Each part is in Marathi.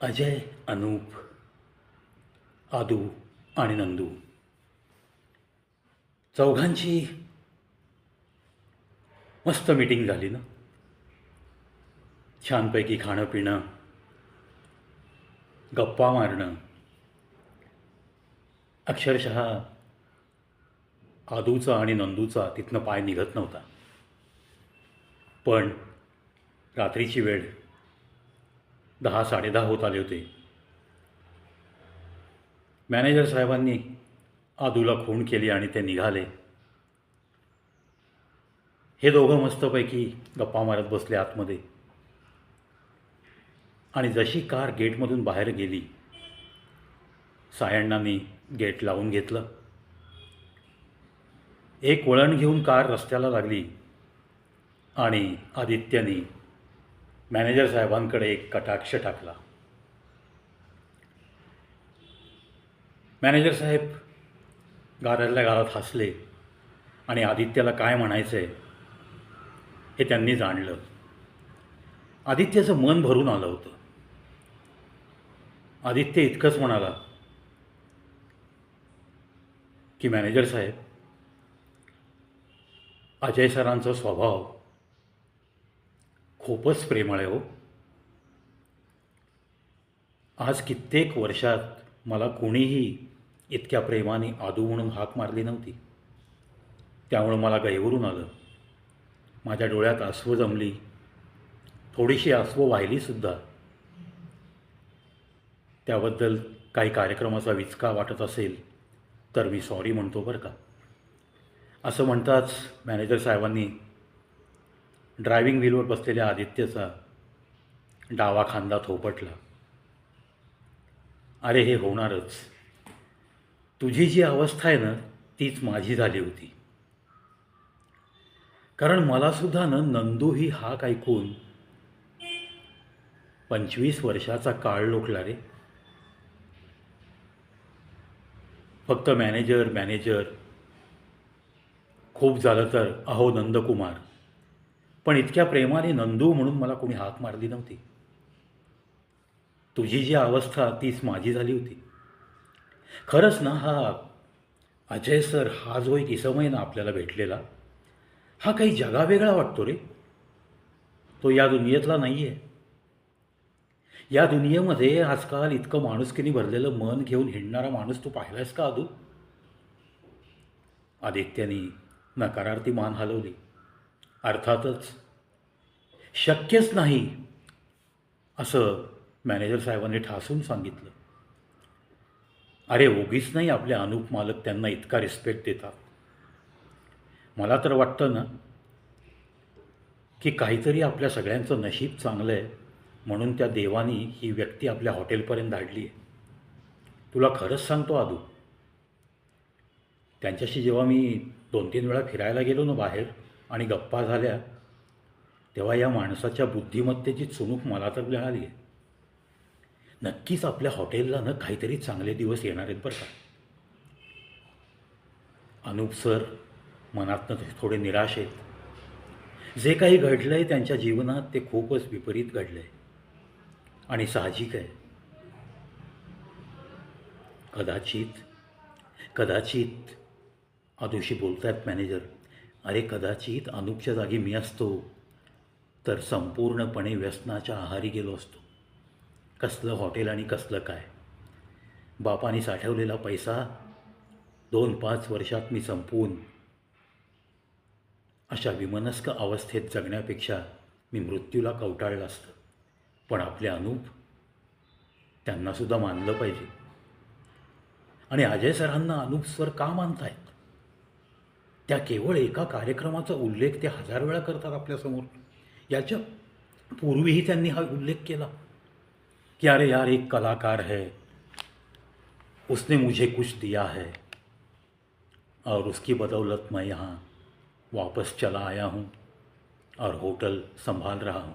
अजय अनूप आदू आणि नंदू. चौघांची मस्त मीटिंग झाली ना? छानपैकी खाणं पिणं गप्पा मारणं. अक्षरशः आदूचा आणि नंदूचा तिथनं पाय निघत नव्हता. पण रात्रीची वेळ दहा साडेदहा होत आले होते. मॅनेजर साहेबांनी आदूला खूण केली आणि ते निघाले. हे दोघं मस्तपैकी गप्पा मारत बसले आतमध्ये. आणि जशी कार गेटमधून बाहेर गेली सायण्णांनी गेट लावून घेतलं. एक वळण घेऊन कार रस्त्याला लागली आणि आदित्यनी मॅनेजर साहेबांकडे एक कटाक्ष टाकला. मॅनेजर साहेब गारातल्या गारात हसले आणि आदित्यला काय म्हणायचं आहे हे त्यांनी जाणलं. आदित्याचं मन भरून आलं होतं. आदित्य इतकंच म्हणाला की मॅनेजर साहेब अजय सरांचा स्वभाव खूपच प्रेमळ आहे हो. आज कित्येक वर्षात मला कोणीही इतक्या प्रेमाने आदू म्हणून हाक मारली नव्हती. त्यामुळं मला गैवरून आलं. माझ्या डोळ्यात आसवं जमली. थोडीशी आसवं वाहिलीसुद्धा त्याबद्दल काही कार्यक्रमाचा विचका वाटत असेल तर मी सॉरी म्हणतो बरं का. असं म्हणताच मॅनेजर साहेबांनी ड्रायव्हिंग व्हीलवर बसलेल्या आदित्यचा डावा खांदा थोपटला. अरे हे होणारच. तुझी जी अवस्था आहे ना तीच माझी झाली होती. कारण मलासुद्धा ना नंदू ही हाक ऐकून पंचवीस वर्षाचा काळ लोटला रे. फक्त मॅनेजर मॅनेजर. खूप झालं तर अहो नंदकुमार पण इतक्या प्रेमाने नंदू म्हणून मला कोणी हाक मारली नव्हती. तुझी जी अवस्था तीच माझी झाली होती. खरंच ना हा अजय सर हा जो एक इसमय ना आपल्याला भेटलेला हा काही जगावेगळा वाटतो रे. तो या दुनियेतला नाही आहे या दुनियेमध्ये आजकाल इतकं माणुसकीने भरलेलं मन घेऊन हिंडणारा माणूस तू पाहिलायस का अदू आदित्याने नकारार्थी मान हलवली. अर्थातच शक्यच नाही असं मॅनेजर साहेबांनी ठासून सांगितलं. अरे उगीच नाही आपले अनुप मालक त्यांना इतका रिस्पेक्ट देतात. मला तर वाटतं ना की काहीतरी आपल्या सगळ्यांचं नशीब चांगलं आहे म्हणून त्या देवानी ही व्यक्ती आपल्या हॉटेलपर्यंत धाडली आहे. तुला खरंच सांगतो आदू त्यांच्याशी जेव्हा मी दोन तीन वेळा फिरायला गेलो ना बाहेर आणि गप्पा झाल्या तेव्हा या माणसाच्या बुद्धिमत्तेची चुणूक मला तर मिळाली आहे. नक्कीच आपल्या हॉटेलला ना काहीतरी चांगले दिवस येणार आहेत बरं का. अनुप सर मनातनं थोडे निराश आहेत. जे काही घडलं आहे त्यांच्या जीवनात ते खूपच विपरीत घडलं आहे आणि साहजिक आहे. कदाचित कदाचित आदूशी बोलतायत मॅनेजर. अरे कदाचित अनुपच्या जागी मी असतो तर संपूर्णपणे व्यसनाच्या आहारी गेलो असतो. कसलं हॉटेल आणि कसलं काय? बापाने साठवलेला पैसा दोन पाच वर्षात मी संपवून अशा विमनस्क अवस्थेत जगण्यापेक्षा मी मृत्यूला कवटाळलं असतं. पण आपले अनूप त्यांनासुद्धा मानलं पाहिजे. आणि अजय सरांना अनूप सर का मानतायत? त्या केवळ एका कार्यक्रमाचा उल्लेख ते हजार वेळा करतात आपल्यासमोर. याच्या पूर्वीही त्यांनी हा उल्लेख केला. कि अरे यार एक कलाकार है. उसने मुझे कुछ दिया है. और उसकी बदौलत मैं यहाँ वापस चला आया हूँ और होटल संभाल रहा हूँ.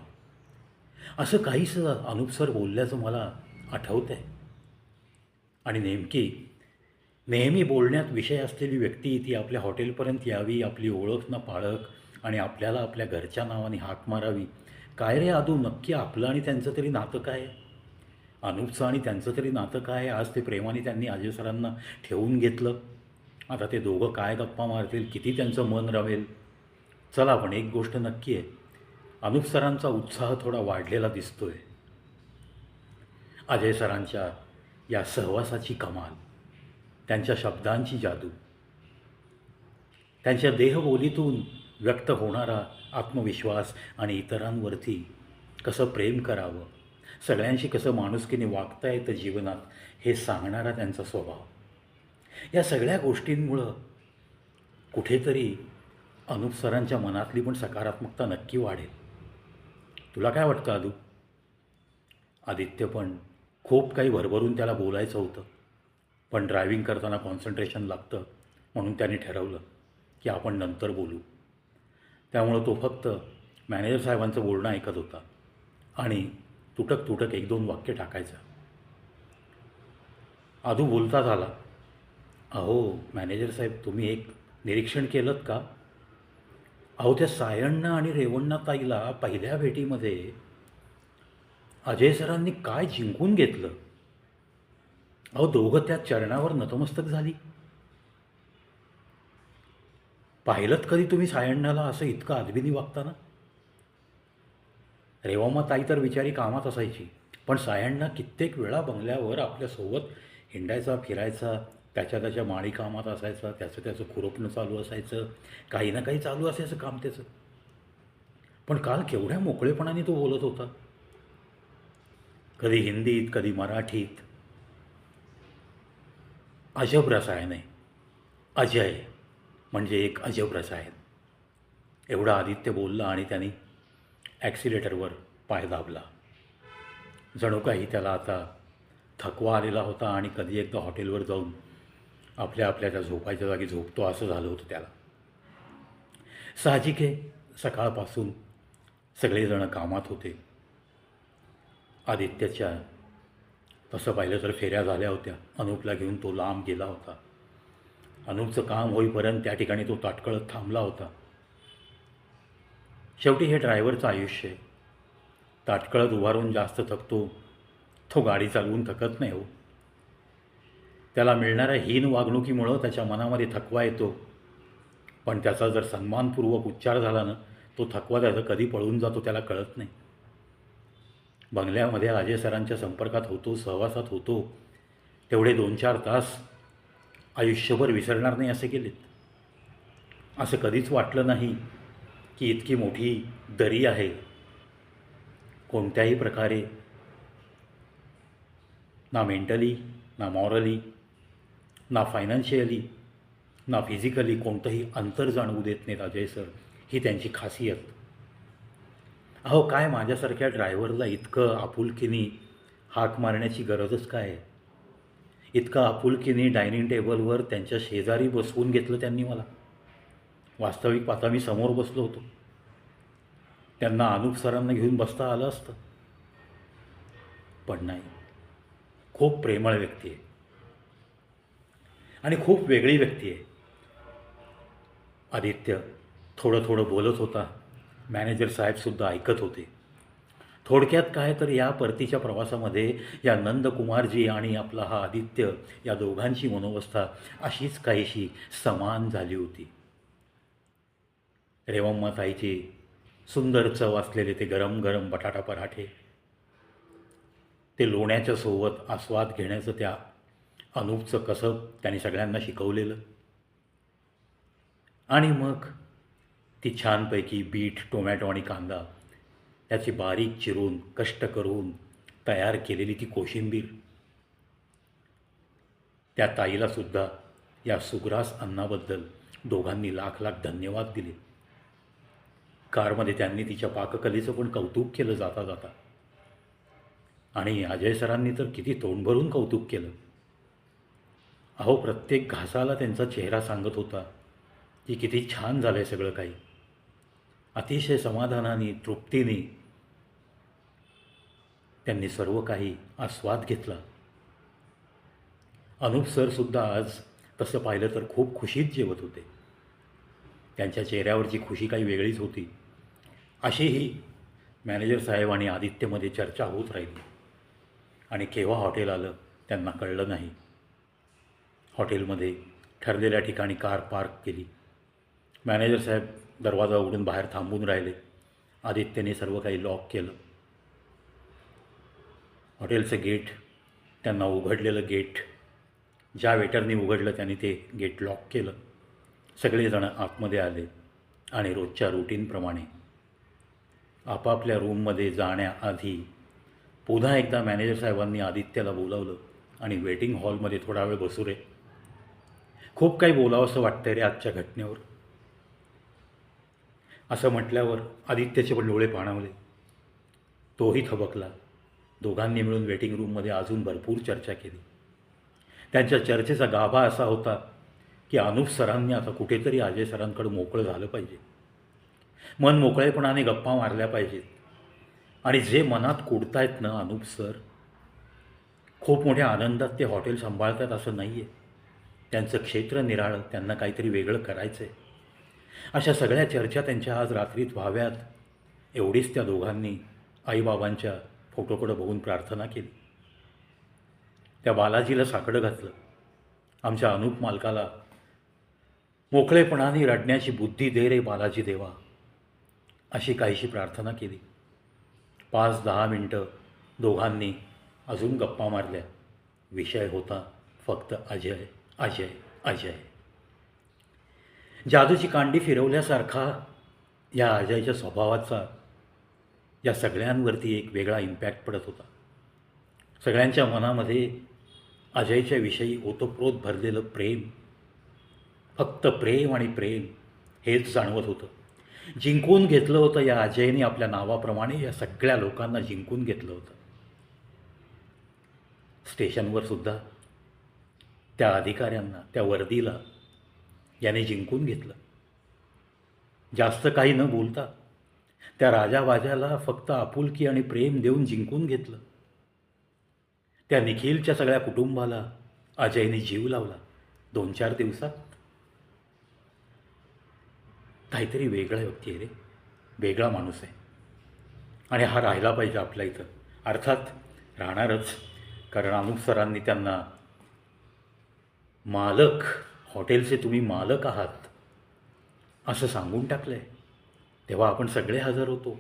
असं काहीसं अनुप सर बोलल्याचं मला आठवतं आहे आणि नेमकी नेहमी बोलण्यात विषय असलेली व्यक्ती ती आपल्या हॉटेलपर्यंत यावी आपली ओळख न पाळक आणि आपल्याला आपल्या घरच्या नावाने हाक मारावी. काय रे आदू नक्की आपलं आणि त्यांचं तरी नातं काय? आहे अनुपचं आणि त्यांचं तरी नातं काय? आहे आज ते प्रेमाने त्यांनी अजय सरांना ठेवून घेतलं. आता ते दोघं काय गप्पा मारतील किती त्यांचं मन रावेल? चला पण एक गोष्ट नक्की आहे. अनुप सरांचा उत्साह थोडा वाढलेला दिसतोय. अजय सरांच्या या सहवासाची कमाल. त्यांच्या शब्दांची जादू. त्यांच्या देहबोलीतून व्यक्त होणारा आत्मविश्वास आणि इतरांवरती कसं प्रेम करावं सगळ्यांशी कसं माणुसकीने वागता येतं जीवनात हे सांगणारा त्यांचा स्वभाव. या सगळ्या गोष्टींमुळं कुठेतरी अनुप सरांच्या मनातली पण सकारात्मकता नक्की वाढेल. तुला काय वाटतं अदू आदित्य पण खूप काही भरभरून त्याला बोलायचं होतं. पण ड्रायव्हिंग करताना कॉन्सन्ट्रेशन लागतं म्हणून त्याने ठरवलं की आपण नंतर बोलू. त्यामुळं तो फक्त मॅनेजर साहेबांचं बोलणं ऐकत होता आणि तुटक तुटक एक दोन वाक्य टाकायचा. आधू बोलता झाला अहो मॅनेजर साहेब तुम्ही एक निरीक्षण केलं का? अहो त्या सायण्णा आणि रेवण्णा ताईला पहिल्या भेटीमध्ये अजय सरांनी काय जिंकून घेतलं? अहो दोघं त्या चरणावर नतमस्तक झाली. पाहिलं कधी तुम्ही सायण्णाला असं इतकं आदबीनी वागताना? रेवामा ताई तर विचारी कामात असायची पण सायण्णा कित्येक वेळा बंगल्यावर आपल्यासोबत हिंडायचा फिरायचा त्याच्या त्याच्या माळी कामात असायचा त्याचं त्याचं खुरपणं चालू असायचं काही ना काही चालू असायचं काम त्याचं. पण काल केवढ्या मोकळेपणाने तो बोलत होता. कधी हिंदीत कधी मराठीत अजब रसायन आहे अजय म्हणजे एक अजब रसायन एवढा आदित्य बोलला आणि त्यांनी ॲक्सिलेटरवर पाय दाबला. जणू काही त्याला आता थकवा आलेला होता आणि कधी एकदा हॉटेलवर जाऊन आपल्या आपल्या त्या झोपायच्या जागी झोपतो असं झालं होतं त्याला. साहजिक आहे सकाळपासून सगळेजणं कामात होते. आदित्यच्या तसं पाहिलं तर फेऱ्या झाल्या होत्या. अनुपला घेऊन तो लांब गेला होता. अनुपचं काम होईपर्यंत त्या ठिकाणी तो ताटकळत थांबला होता. शेवटी हे ड्रायव्हरचं आयुष्य आहे. ताटकळत उभारून जास्त थकतो. तो गाडी चालवून थकत नाही हो. त्याला मिळणाऱ्या हीन वागणुकीमुळं त्याच्या मनामध्ये थकवा येतो. पण त्याचा जर सन्मानपूर्वक उच्चार झाला ना तो थकवा त्याचा कधी पळून जातो त्याला कळत नाही. बंगल्यामध्ये राजे सरांच्या संपर्कात होतो सहवासात होतो तेवढे दोन चार तास आयुष्यभर विसरणार नाही असे केलेत. असं कधीच वाटलं नाही की इतकी मोठी दरी आहे. कोणत्याही प्रकारे ना मेंटली ना मॉरली ना फायनान्शियली ना फिजिकली कोणतंही अंतर जाणवू देत नाहीत अजय सर. ही त्यांची खासियत. अहो काय माझ्यासारख्या ड्रायव्हरला इतकं आपुलकीनी हाक मारण्याची गरजच काय आहे? इतकं आपुलकीने डायनिंग टेबलवर त्यांच्या शेजारी बसवून घेतलं त्यांनी मला. वास्तविक पाहता मी समोर बसलो होतो. त्यांना अनुप सरांना घेऊन बसता आलं असतं. पण नाही. खूप प्रेमळ व्यक्ती आहे. आणि खूप वेगळी व्यक्ती आहे. आदित्य थोडं थोडं बोलत होता. मॅनेजर साहेबसुद्धा ऐकत होते. थोडक्यात काय तर या परतीच्या प्रवासामध्ये या नंदकुमारजी आणि आपला हा आदित्य या दोघांची मनोवस्था अशीच काहीशी समान झाली होती. रेवम्माताईची सुंदर चव असलेले ते गरम गरम बटाटा पराठे ते लोण्याच्या सोबत आस्वाद घेण्याचं त्या अनूपचं कसं त्यांनी सगळ्यांना शिकवलेलं. आणि मग ती छानपैकी बीट टोमॅटो आणि कांदा त्याची बारीक चिरून कष्ट करून तयार केलेली ती कोशिंबीर. त्या ताईलासुद्धा या सुग्रास अन्नाबद्दल दोघांनी लाख लाख धन्यवाद दिले. कारमध्ये त्यांनी तिच्या पाककलेचं पण कौतुक केलं जाता जाता. आणि अजय सरांनी तर किती तोंड भरून कौतुक केलं. अहो प्रत्येक घासाला त्यांचा चेहरा सांगत होता की किती छान झालं आहे सगळं काही. अतिशय समाधानाने तृप्तीने त्यांनी सर्व काही आस्वाद घेतला. अनुप सरसुद्धा आज तसं पाहिलं तर खूप खुशीत जेवत होते. त्यांच्या चेहऱ्यावरची खुशी काही वेगळीच होती. अशीही मॅनेजर साहेब आणि आदित्यमध्ये चर्चा होत राहिली. आणि केव्हा हॉटेल आलं त्यांना कळलं नाही. हॉटेलमध्ये ठरलेल्या ठिकाणी कार पार्क केली. मॅनेजर साहेब दरवाजा उघडून बाहेर थांबून राहिले. आदित्यने सर्व काही लॉक केलं. हॉटेलचं गेट त्यांना उघडलेलं गेट ज्या वेटरने उघडलं त्यांनी ते गेट लॉक केलं. सगळेजण आतमध्ये आले आणि रोजच्या रुटीनप्रमाणे आपापल्या रूममध्ये जाण्याआधी पुन्हा एकदा मॅनेजर साहेबांनी आदित्यला बोलावलं आणि वेटिंग हॉलमध्ये थोडा वेळ बसू रे खूप काही बोलावंसं वाटतं रे आजच्या घटनेवर. असं म्हटल्यावर आदित्यचे पण डोळे पाणावले. तोही थबकला. दोघांनी मिळून वेटिंग रूममध्ये अजून भरपूर चर्चा केली. त्यांच्या चर्चेचा गाभा असा होता की अनुप सरांनी आता कुठेतरी अजय सरांकडे मोकळं झालं पाहिजे. मन मोकळेपणाने गप्पा मारल्या पाहिजेत. आणि जे मनात कुडतायत ना अनुप सर खूप मोठ्या आनंदात ते हॉटेल सांभाळतात असं नाही आहे त्यांचं क्षेत्र निराळं त्यांना काहीतरी वेगळं करायचं आहे अशा सगळ्या चर्चा त्यांच्या आज रात्रीत व्हाव्यात. एवढीच त्या दोघांनी आईबाबांच्या फोटोकडं बघून प्रार्थना केली. त्या बालाजीला साकडं घातलं. आमच्या अनुप मालकाला मोकळेपणाने रडण्याची बुद्धी दे रे बालाजी देवा अशी काहीशी प्रार्थना केली. पाच दहा मिनटं दोघांनी अजून गप्पा मारल्या. विषय होता फक्त अजय अजय अजय. जादूची कांडी फिरवल्यासारखा या अजयच्या स्वभावाचा या सगळ्यांवरती एक वेगळा इम्पॅक्ट पडत होता. सगळ्यांच्या मनामध्ये अजयच्या विषयी ओतप्रोत भरलेलं प्रेम फक्त प्रेम आणि प्रेम हेच जाणवत होतं. जिंकून घेतलं होतं या अजयने आपल्या नावाप्रमाणे या सगळ्या लोकांना जिंकून घेतलं होतं. स्टेशनवर सुद्धा त्या अधिकाऱ्यांना त्या वर्दीला याने जिंकून घेतलं. जास्त काही न बोलता त्या राजाबाजाला फक्त आपुलकी आणि प्रेम देऊन जिंकून घेतलं. त्या निखिलच्या सगळ्या कुटुंबाला अजयने जीव लावला दोन चार दिवसात. काहीतरी वेगळा व्यक्ती आहे रे वेगळा माणूस आहे. आणि हा राहिला पाहिजे आपल्या इथं. अर्थात राहणारच. कारण अनुप सरांनी त्यांना मालक हॉटेलचे तुम्ही मालक आहात असं सांगून टाकलं आहे तेव्हा आपण सगळे हजर होतो.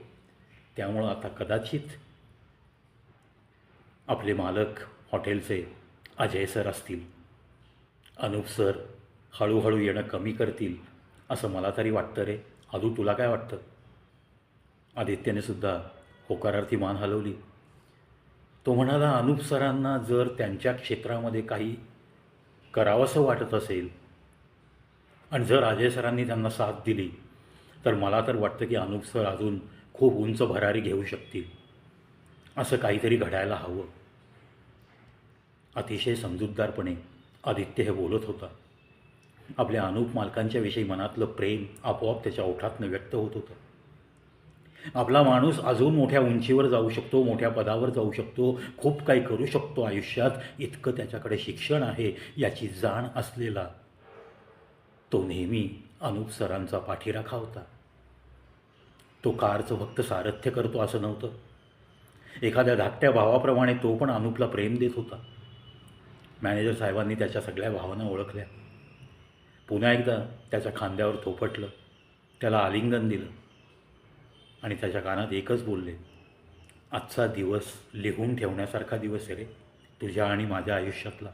त्यामुळं आता कदाचित आपले मालक हॉटेलचे अजय सर असतील अनुप सर हळूहळू येणं कमी करतील असं मला तरी वाटतं रे. अजू तुला काय वाटतं? आदित्यने सुद्धा होकारार्थी मान हलवली. तो म्हणाला अनुप सरांना जर त्यांच्या क्षेत्रामध्ये काही करावंसं वाटत असेल आणि जर अजय सरांनी त्यांना साथ दिली तर मला तर वाटतं की अनुप सर अजून खूप उंच भरारी घेऊ शकतील. असं काहीतरी घडायला हवं. अतिशय समजूतदारपणे आदित्य हे बोलत होता. आपल्या अनुप मालकांच्या विषयी मनातलं प्रेम आपोआप त्याच्या ओठातनं व्यक्त होत होतं. आपला माणूस अजून मोठ्या उंचीवर जाऊ शकतो मोठ्या पदावर जाऊ शकतो खूप काही करू शकतो. आयुष्यात इतकं त्याच्याकडे शिक्षण आहे याची जाण असलेला तो नेहमी अनुप सरांचा पाठीराखा होता. तो कारचं फक्त सारथ्य करतो असं नव्हतं. एखाद्या धाकट्या भावाप्रमाणे तो पण अनुपला प्रेम देत होता. मॅनेजर साहेबांनी त्याच्या सगळ्या भावना ओळखल्या. पुन्हा एकदा त्याच्या खांद्यावर थोपटलं. त्याला आलिंगन दिलं. आणि त्याच्या कानात एकच बोलले आजचा दिवस लिहून ठेवण्यासारखा दिवस आहे रे. तुझ्या आणि माझ्या आयुष्यातला.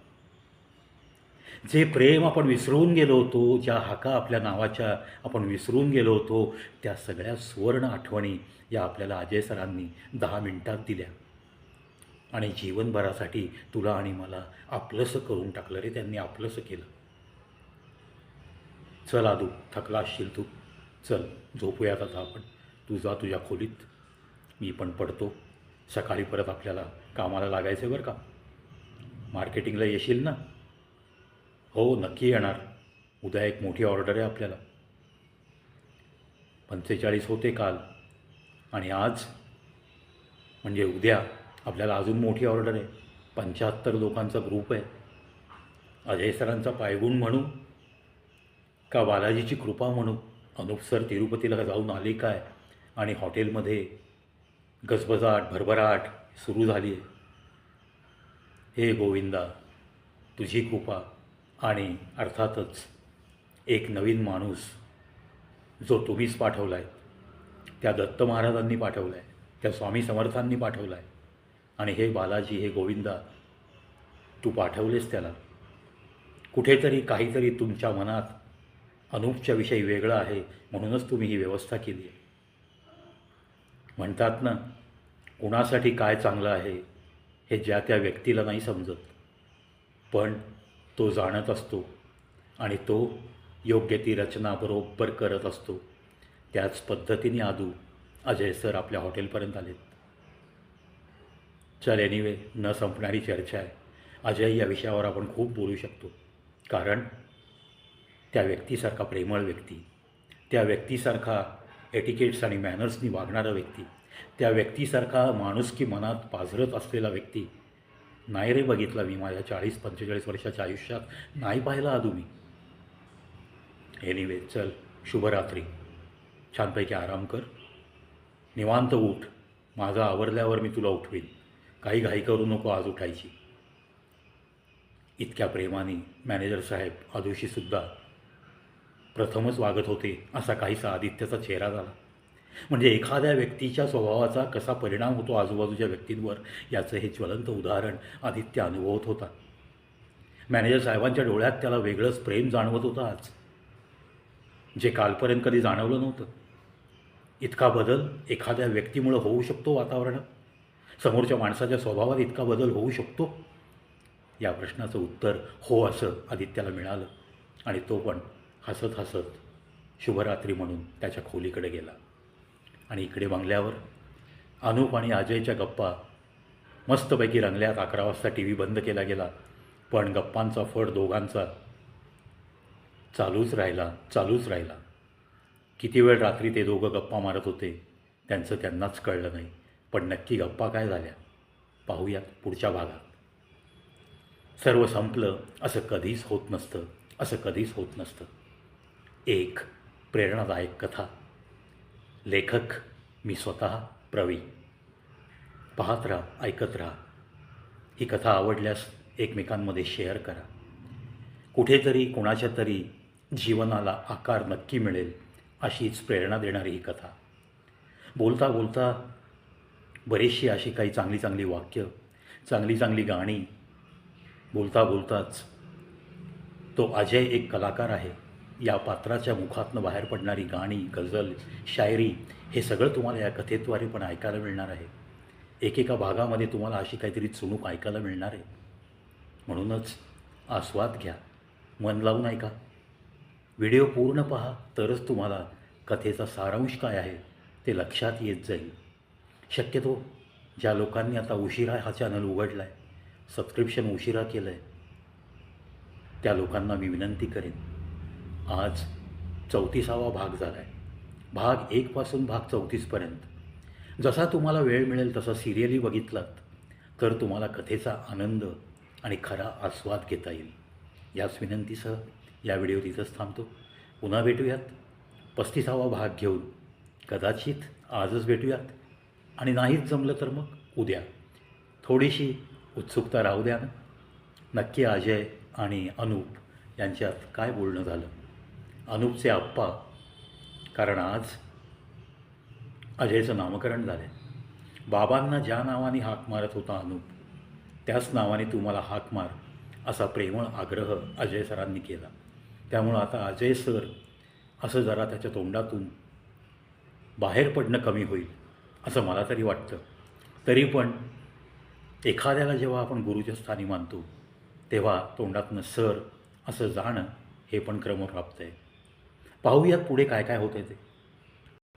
जे प्रेम आपण विसरून गेलो होतो ज्या हाका आपल्या नावाच्या आपण विसरून गेलो होतो त्या सगळ्या सुवर्ण आठवणी या आपल्याला अजय सरांनी दहा मिनिटात दिल्या. आणि जीवनभरासाठी तुला आणि मला आपलंसं करून टाकलं रे त्यांनी आपलंसं केलं. चल आदू थकला असशील तू. चल झोपूयात आता आपण. तू जा तुझ्या खोलीत. मी पण पडतो. सकाळी परत आपल्याला कामाला लागायचं आहे बरं का. मार्केटिंगला येशील ना? हो नक्की येणार. उद्या एक मोठी ऑर्डर आहे आपल्याला. पंचेचाळीस होते काल. आणि आज म्हणजे उद्या आपल्याला अजून मोठी ऑर्डर आहे. पंच्याहत्तर लोकांचा ग्रुप आहे. अजय सरांचा पायगुण म्हणू का बालाजीची कृपा म्हणू? अनुप सर तिरुपतीला जाऊन आले काय? आणि हॉटेलमध्ये गजबजाट भरभराट सुरू झाली आहे. हे गोविंदा तुझी कृपा. आणि अर्थातच एक नवीन माणूस जो तुम्हीच पाठवला आहे त्या दत्त महाराजांनी पाठवला आहे त्या स्वामी समर्थांनी पाठवला आहे आणि हे बालाजी हे गोविंदा तू पाठवलेस त्याला. कुठेतरी काहीतरी तुमच्या मनात अनूपच्या विषयी वेगळं आहे म्हणूनच तुम्ही ही व्यवस्था केली आहे. म्हणतात ना कुणासाठी काय चांगलं आहे हे ज्या त्या व्यक्तीला नाही समजत. पण तो जाणत असतो आणि तो योग्य ती रचना बरोबर करत असतो. त्याच पद्धतीने आदू अजय सर आपल्या हॉटेलपर्यंत आलेत. चल एनिवे न संपणारी चर्चा आहे. अजय या विषयावर आपण खूप बोलू शकतो. कारण त्या व्यक्तीसारखा प्रेमळ व्यक्ती त्या व्यक्तीसारखा एटिकेट्स आणि मॅनर्सनी वागणारा व्यक्ती त्या व्यक्तीसारखा माणुसकी मनात पाझरत असलेला व्यक्ती नाही रे बघितला मी माझ्या चाळीस पंचेचाळीस वर्षाच्या आयुष्यात. नाही पाहिला आदू मी. एनिवे चल शुभरात्री. छानपैकी आराम कर. निवांत उठ. माझा आवरल्यावर मी तुला उठवीन. काही घाई करू नको आज उठायची. इतक्या प्रेमाने मॅनेजर साहेब आदुशीसुद्धा प्रथमच वागत होते असा काहीसा आदित्याचा चेहरा झाला. म्हणजे एखाद्या व्यक्तीच्या स्वभावाचा कसा परिणाम होतो आजूबाजूच्या व्यक्तींवर याचं हे ज्वलंत उदाहरण आदित्य अनुभवत होता. मॅनेजर साहेबांच्या डोळ्यात त्याला वेगळंच प्रेम जाणवत होतं आज जे कालपर्यंत कधी जाणवलं नव्हतं. इतका बदल एखाद्या व्यक्तीमुळं होऊ शकतो वातावरणात? समोरच्या माणसाच्या स्वभावात इतका बदल होऊ शकतो? या प्रश्नाचं उत्तर हो असं आदित्याला मिळालं आणि तो पण हसत हसत शुभरात्री म्हणून त्याच्या खोलीकडे गेला. आणि इकडे बंगल्यावर अनूप आणि अजयच्या गप्पा मस्तपैकी रंगल्यात. अकरा वाजता टी व्ही बंद केला गेला पण गप्पांचा फड दोघांचा चालूच राहिला चालूच राहिला. किती वेळ रात्री ते दोघं गप्पा मारत होते त्यांचं त्यांनाच कळलं नाही. पण नक्की गप्पा काय झाल्या? पाहूयात पुढच्या भागात. सर्व संपलं असं कधीच होत नसतं असं कधीच होत नसतं. एक प्रेरणादायक कथा. लेखक मी स्वतः प्रवीण पाहत राहा ऐकत राहा. ही कथा आवडल्यास एकमेकांमध्ये शेअर करा. कुठेतरी कोणाच्या तरी जीवनाला आकार नक्की मिळेल अशीच प्रेरणा देणारी ही कथा. बोलता बोलता बरीचशी अशी काही चांगली चांगली वाक्य चांगली चांगली गाणी बोलता बोलताच तो अजय एक कलाकार आहे. या पात्राच्या मुखातनं बाहेर पडणारी गाणी गझल शायरी हे सगळं तुम्हाला या कथेद्वारे पण ऐकायला मिळणार आहे. एकेका भागामध्ये तुम्हाला अशी काहीतरी चुणूक ऐकायला मिळणार आहे. म्हणूनच आस्वाद घ्या. मन लावून ऐका. व्हिडिओ पूर्ण पहा तरच तुम्हाला कथेचा सारांश काय आहे ते लक्षात येत जाईल. शक्यतो ज्या लोकांनी आता उशिरा हा चॅनल उघडला आहे सबस्क्रिप्शन उशिरा केलं आहे त्या लोकांना मी विनंती करेन आज चौतीसावा भाग झाला आहे भाग एकपासून भाग चौतीसपर्यंत जसा तुम्हाला वेळ मिळेल तसा सिरियली बघितलात. तर तुम्हाला कथेचा आनंद आणि खरा आस्वाद घेता येईल. याच विनंतीसह या व्हिडिओ तिथंच थांबतो. पुन्हा भेटूयात. पस्तीसावा भाग घेऊन. कदाचित आजच भेटूयात. आणि नाहीच जमलं तर मग उद्या. थोडीशी उत्सुकता राहू द्या ना. नक्की अजय आणि अनूप यांच्यात काय बोलणं झालं? अनूपचे आप्पा. कारण आज अजयचं नामकरण झालं बाबांना ज्या नावाने हाक मारत होता अनूप त्याच नावाने तुम्हाला हाक मार असा प्रेमळ आग्रह अजय सरांनी केला. त्यामुळं आता अजय सर असं जरा त्याच्या तोंडातून बाहेर पडणं कमी होईल असं मला तरी वाटतं. तरी पण एखाद्याला जेव्हा आपण गुरुच्या स्थानी मानतो तेव्हा तोंडातनं सर असं जाणं हे पण क्रमप्राप्त आहे. पाहूया पुढे काय काय होतं ते.